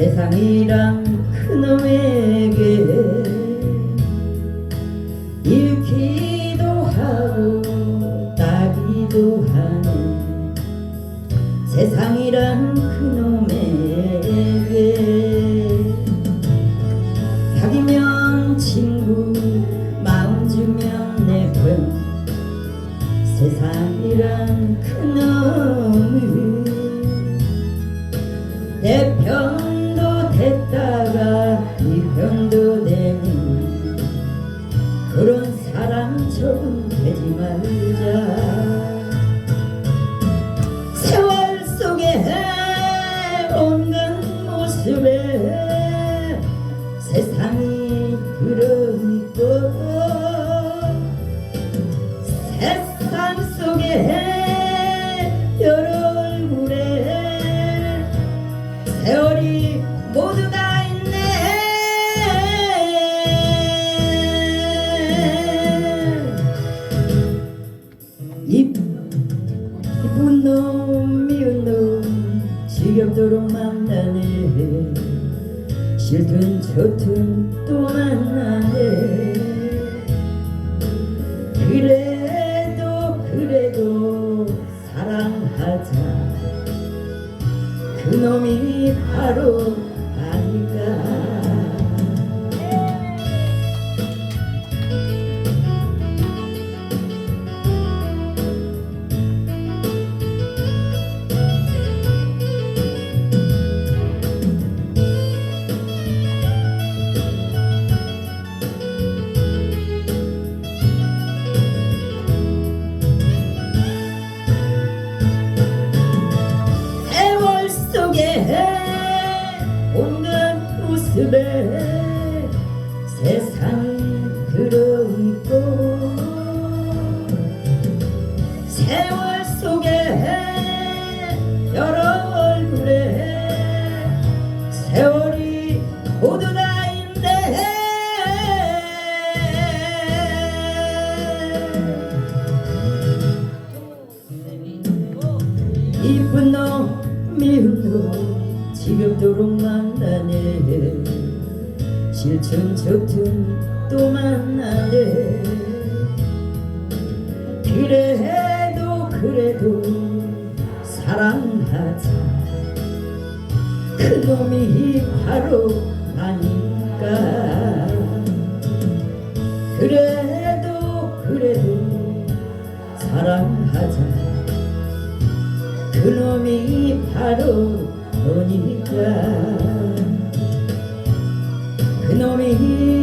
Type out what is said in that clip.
세상이란 그놈에게 잃기도 하고 따기도 하는 세상이란 그놈에게 사귀면 친구 마음 주면 내편. 세상이란 그놈은 내 편도 됐다가 되는 그런 사람처럼 되지 말자. 세월 속에 온갖 모습에 세상이 들어있고 세상 속에 여러 얼굴에 세월이 모두 다 지겹도록 만나네. 싫든 좋든 또 만나네. 그래도 그래도 사랑하자. 그놈이 바로 모습에 세상이 들어있고 세월 속에 여러 얼굴에 세월이 모두 다 있네. 이쁜 놈 미운 놈 지겹도록 만나네. 싫든 좋든 또 만나네. 그래도 그래도 사랑하자. 그놈이 바로 아닐까. 그래도 그래도 사랑하자. 그놈이 바로 너니까. 그놈이